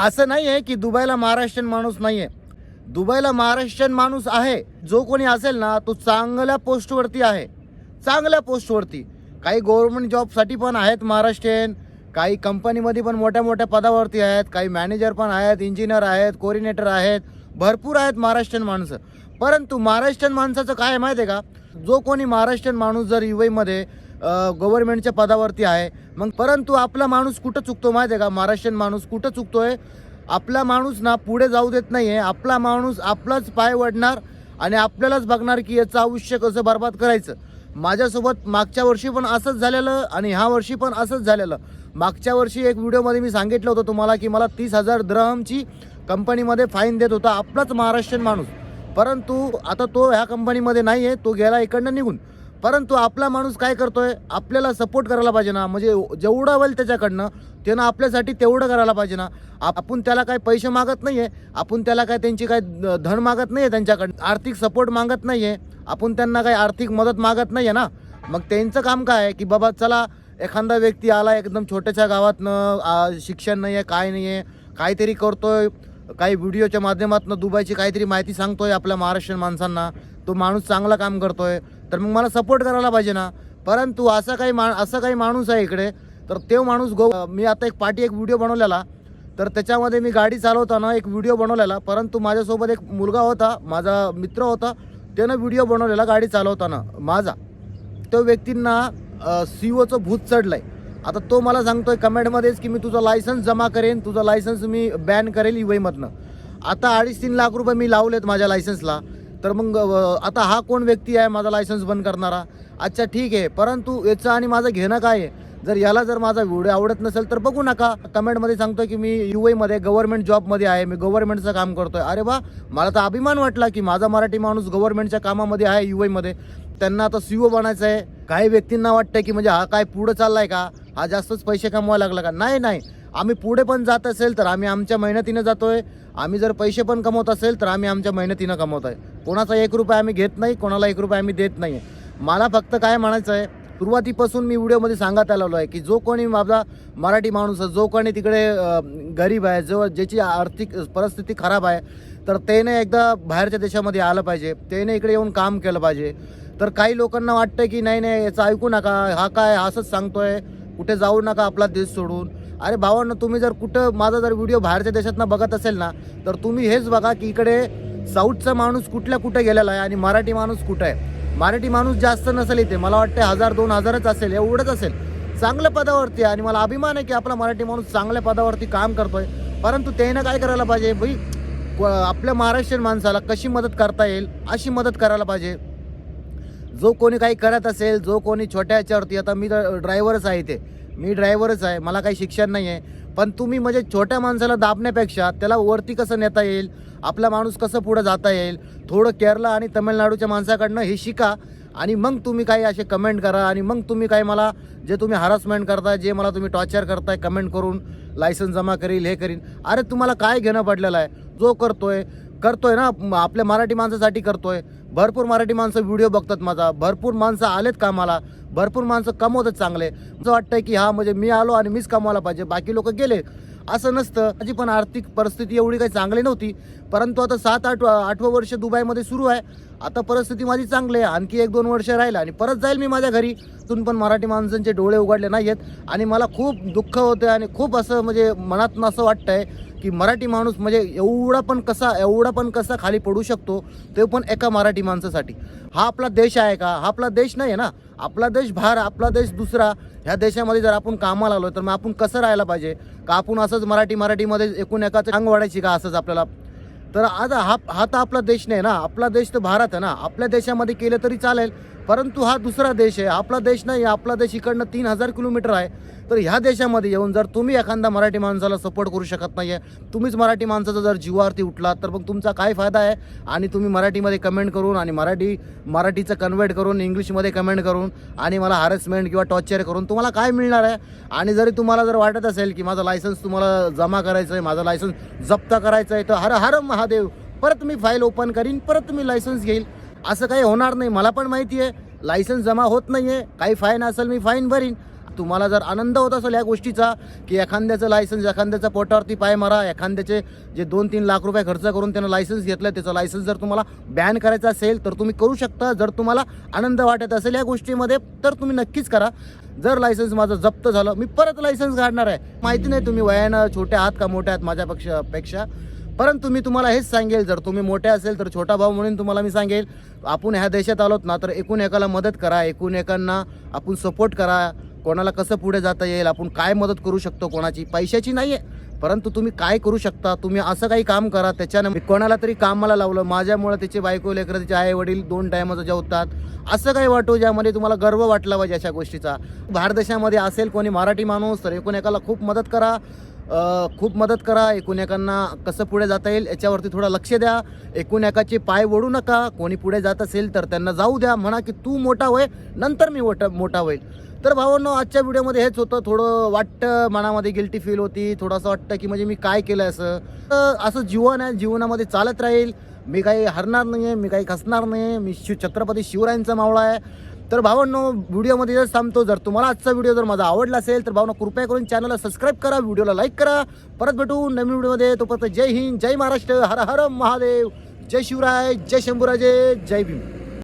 असं नाही आहे की दुबईला महाराष्ट्रीयन माणूस नाही आहे दुबईला महाराष्ट्रीयन माणूस आहे. जो कोणी असेल ना तो चांगल्या पोस्टवरती आहे. चांगल्या पोस्टवरती. काही गव्हर्मेंट जॉबसाठी पण आहेत महाराष्ट्रीयन काही कंपनीमध्ये पण मोठ्या मोठ्या पदावरती आहेत काही मॅनेजर पण आहेत इंजिनियर आहेत कोऑर्डिनेटर आहेत. भरपूर आहेत महाराष्ट्रीयन माणसं. परंतु महाराष्ट्रीयन माणसाचं काय माहिती आहे का? जो कोणी महाराष्ट्रीयन माणूस जर युएमध्ये गव्हर्नमेंटच्या पदावरती आहे मग परंतु आपला माणूस कुठं चुकतो माहिती आहे का? महाराष्ट्रीयन माणूस कुठं चुकतोय? आपला माणूस ना पुढे जाऊ देत नाही आहे आपला माणूस आपलाच पाय वडणार आणि आपल्यालाच बघणार की याचं आयुष्य कसं बर्बाद करायचं. माझ्यासोबत मागच्या वर्षी पण असंच झालेलं आणि ह्या वर्षी पण असंच झालेलं. मागच्या वर्षी एक व्हिडिओमध्ये मी सांगितलं होतं तुम्हाला की मला तीस हजार द्रहमची कंपनीमध्ये फाईन देत होता आपलाच महाराष्ट्रीयन माणूस. परंतु आता तो ह्या कंपनीमध्ये नाही आहे तो गेला इकडनं निघून. परंतु आपला माणूस काय करतोय? आपल्याला सपोर्ट करायला पाहिजे ना. म्हणजे जेवढं होईल त्याच्याकडनं त्यानं आपल्यासाठी तेवढं करायला पाहिजे ना. आप- आपण त्याला काय पैसे मागत नाही आहे आपण त्याला काय त्यांची काय धन मागत नाही आहे त्यांच्याकडनं. आर्थिक सपोर्ट मागत नाही आहे आपण त्यांना काही आर्थिक मदत मागत नाही आहे ना. मग त्यांचं काम काय आहे? की बाबा चला एखादा व्यक्ती आला एकदम छोट्याशा गावातनं शिक्षण नाही आहे काय नाही आहे काहीतरी करतोय काही व्हिडिओच्या माध्यमातून दुबईची काहीतरी माहिती सांगतोय आपल्या महाराष्ट्रीयन माणसांना. तो माणूस चांगला काम करतोय. तर मग मला सपोर्ट करायला पाहिजे ना. परंतु असं काही मा असं काही माणूस आहे इकडे तर तो माणूस गो मी आता एक पाठी एक व्हिडिओ बनवलेला. तर त्याच्यामध्ये मी गाडी चालवताना एक व्हिडिओ बनवलेला. परंतु माझ्यासोबत एक मुलगा होता माझा मित्र होता त्यानं व्हिडिओ बनवलेला गाडी चालवताना माझा. तो व्यक्तींना सी ओचं भूत चढलंय. आता तो मला सांगतोय कमेंटमध्येच की मी तुझं लायसन्स जमा करेन तुझं लायसन्स मी बॅन करेल युएमधनं आता अडीच तीन लाख रुपये मी लावलेत माझ्या लायसन्सला तर मग आता हा कोण व्यक्ती आहे माझा लायसन्स बंद करणारा? अच्छा ठीक आहे. परंतु याचं आणि माझं घेणं काय आहे? जर याला जर माझा व्हिडिओ आवडत नसेल तर बघू नका. कमेंटमध्ये सांगतोय की मी यू मध्ये गव्हर्नमेंट जॉबमध्ये आहे. मी गव्हर्नमेंटचं काम करतोय. अरे वा! मला तर अभिमान वाटला की माझा मराठी माणूस गव्हर्नमेंटच्या कामामध्ये आहे यू मध्ये त्यांना आता सी ओ बनायचं आहे. काही व्यक्तींना वाटतं की म्हणजे हा काय पुढं चाललाय का? हा जास्तच पैसे कमवायला लागला का? नाही नाही. आम्ही पुढे पण जात असेल तर आम्ही आमच्या मेहनतीनं जातोय. आम्ही जर पैसे पण कमवत असेल तर आम्ही आमच्या मेहनतीनं कमवत आहे. कोणाचा एक रुपया आम्ही घेत नाही कोणाला एक रुपया आम्ही देत नाही मला फक्त काय म्हणायचं आहे सुरुवातीपासून मी व्हिडिओमध्ये सांगत आलेलो आहे की जो कोणी माझा मराठी माणूस आहे, जो कोणी तिकडे गरीब आहे जो ज्याची आर्थिक परिस्थिती खराब आहे तर त्याने एकदा बाहेरच्या देशामध्ये आलं पाहिजे. त्याने इकडे येऊन काम केलं पाहिजे. तर काही लोकांना वाटतं की नाही नाही याचं ऐकू नका. हा काय असंच सांगतोय. कुठे जाऊ नका आपला देश सोडून. अरे भावांना तुम्ही जर कुठं माझा जर व्हिडिओ बाहेरच्या देशातनं बघत असेल ना तर तुम्ही हेच बघा की इकडे साऊथचा माणूस कुठल्या कुठे गेलेला आहे आणि मराठी माणूस कुठं आहे. मराठी माणूस जास्त नसेल इथे. मला वाटतं हजार दोन हजारच असेल एवढंच असेल. चांगल्या पदावरती आहे आणि मला अभिमान आहे की आपला मराठी माणूस चांगल्या पदावरती काम करतोय. परंतु त्यानं काय करायला पाहिजे? भाई आपल्या महाराष्ट्रीयन माणसाला कशी मदत करता येईल अशी मदत करायला पाहिजे. जो कोणी काही करत असेल जो कोणी छोट्या ह्याच्यावरती आता मी ड्रायव्हरच आहे इथे. मी ड्रायव्हरच आहे मला काही शिक्षण नाही आहे पण तुम्ही म्हणजे छोट्या माणसाला दाबण्यापेक्षा त्याला वरती कसं नेता येईल आपला माणूस कसं पुढं जाता येईल थोडं केरला आणि तमिळनाडूच्या माणसाकडनं हे शिका. आणि मग तुम्ही काही असे कमेंट करा आणि मग तुम्ही काही मला जे तुम्ही हरासमेंट करताय जे मला तुम्ही टॉर्चर करताय कमेंट करून लायसन्स जमा करील हे करीन. अरे तुम्हाला काय घेणं पडलेलं आहे? जो करतोय करतोय ना आपल्या मराठी माणसासाठी करतोय. भरपूर मराठी माणसं व्हिडिओ बघतात माझा. भरपूर माणसं आलेत कामाला. भरपूर माणसं कमवतात चांगले. असं वाटतंय की हा म्हणजे मी आलो आणि मीच कमवायला पाहिजे. बाकी लोक गेले. असं नसतं. माझी पण आर्थिक परिस्थिती एवढी काही चांगली नव्हती. परंतु आता सात आठ आठवं वर्ष दुबईमध्ये सुरू आहे. आता परिस्थिती माझी चांगली आहे. आणखी एक दोन वर्ष राहिलं आणि परत जाईल मी माझ्या घरी. तून पण मराठी माणसांचे डोळे उघडले नाही आहेत. आणि मला खूप दुःख होतं आणि खूप असं म्हणजे मनातनं असं वाटतं आहे की मराठी माणूस म्हणजे एवढा पण कसा एवढा पण कसा खाली पडू शकतो ते पण एका मराठी माणसासाठी. हा आपला देश आहे का? हा आपला देश नाही आहे ना? आपला देश भार आपला देश दुसरा. ह्या देशामध्ये जर आपण कामाला आलो तर मग आपण कसं राहायला पाहिजे? का आपण असंच मराठी मराठीमध्ये एकूण एकाचं अंग वाढायची का असंच आपल्याला तर आज हा हा तर आपला देश नाही ना आपला देश तर भारत आहे ना. आपल्या देशामध्ये केलं तरी चालेल परंतु हा दुसरा देश आहे. आपला देश नाही आपला देश इकडनं तीन हजार किलोमीटर आहे. तर ह्या देशामध्ये येऊन जर तुम्ही एखादा मराठी माणसाला सपोर्ट करू शकत नाही आहे तुम्हीच मराठी माणसाचा जर जीवावरती उठलात तर मग तुमचा काय फायदा आहे? आणि तुम्ही मराठीमध्ये कमेंट करून आणि मराठी मराठीचं कन्वर्ट करून इंग्लिशमध्ये कमेंट करून आणि मला हॅरेसमेंट किंवा टॉर्चर करून तुम्हाला काय मिळणार आहे? आणि जरी तुम्हाला जर वाटत असेल की माझा लायसन्स तुम्हाला जमा करायचं आहे माझा लायसन्स जप्त करायचं आहे तर हर हर महादेव परत मी फाईल ओपन करीन परत मी लायसन्स घेईल. असं काही होणार नाही. मला पण माहिती आहे लायसन्स जमा होत नाही आहे काही फाईन असेल मी फाईन भरीन. तुम्हाला जर आनंद होत असेल या गोष्टीचा की एखाद्याचं लायसन्स एखाद्याचं पोटावरती पाय मारा एखाद्याचे जे दोन तीन लाख रुपये खर्च करून त्यानं लायसन्स घेतलं त्याचं लायसन्स जर तुम्हाला बॅन करायचं असेल तर तुम्ही करू शकता. जर तुम्हाला आनंद वाटत असेल या गोष्टीमध्ये तर तुम्ही नक्कीच करा. जर लायसन्स माझं जप्त झालं मी परत लायसन्स काढणार आहे. माहिती नाही तुम्ही वयानं छोट्या आहात का मोठ्या आहात माझ्यापेक्षा पेक्षा परंतु मी तुम्हाला हेच सांगेल जर तुम्ही मोठे असेल तर छोटा भाऊ म्हणून तुम्हाला मी सांगेल आपण ह्या देशात आलोत ना तर एकूण एकाला मदत करा एकूण एकांना आपण सपोर्ट करा. कोणाला कसं पुढे जाता येईल आपण काय मदत करू शकतो कोणाची? पैशाची नाही आहे परंतु तुम्ही काय करू शकता? तुम्ही असं काही काम करा त्याच्यानं मी कोणाला तरी कामाला लावलं. माझ्यामुळे त्याचे बायको लेकरं त्याचे आई वडील दोन टायमाचं जेवतात. असं काही वाटू ज्यामध्ये तुम्हाला गर्व वाटला पाहिजे अशा गोष्टीचा. भारत देशामध्ये असेल कोणी मराठी माणूस तर एकूण एकाला खूप मदत करा. खूप मदत करा. एकूण एकांना कसं पुढे जाता येईल याच्यावरती थोडं लक्ष द्या. एकूण एकाचे पाय ओढू नका. कोणी पुढे जात असेल तर त्यांना जाऊ द्या. म्हणा की तू मोठा होय नंतर मी मोठा मोठा होईल. तर भावांनो आजच्या व्हिडिओमध्ये हेच होतं. थोडं वाटतं मनामध्ये गिल्टी फील होती. थोडंसं वाटतं की म्हणजे मी काय केलं असं. तर असं जीवन आहे जीवनामध्ये चालत राहील. मी काही हरणार नाही आहे मी काही खसणार नाही आहे मी शिव छत्रपती शिवरायांचा मावळा आहे. तर भावांनो व्हिडिओमध्ये जर थांबतो जर तुम्हाला आजचा व्हिडिओ जर माझा आवडला असेल तर भावना कृपया करून चॅनलला सबस्क्राईब करा व्हिडिओला लाईक करा. परत भेटू नवीन व्हिडिओमध्ये. तोपर्यंत जय हिंद जय महाराष्ट्र हर हर महादेव. जय शिवराय जय शंभूराजे जय भीम.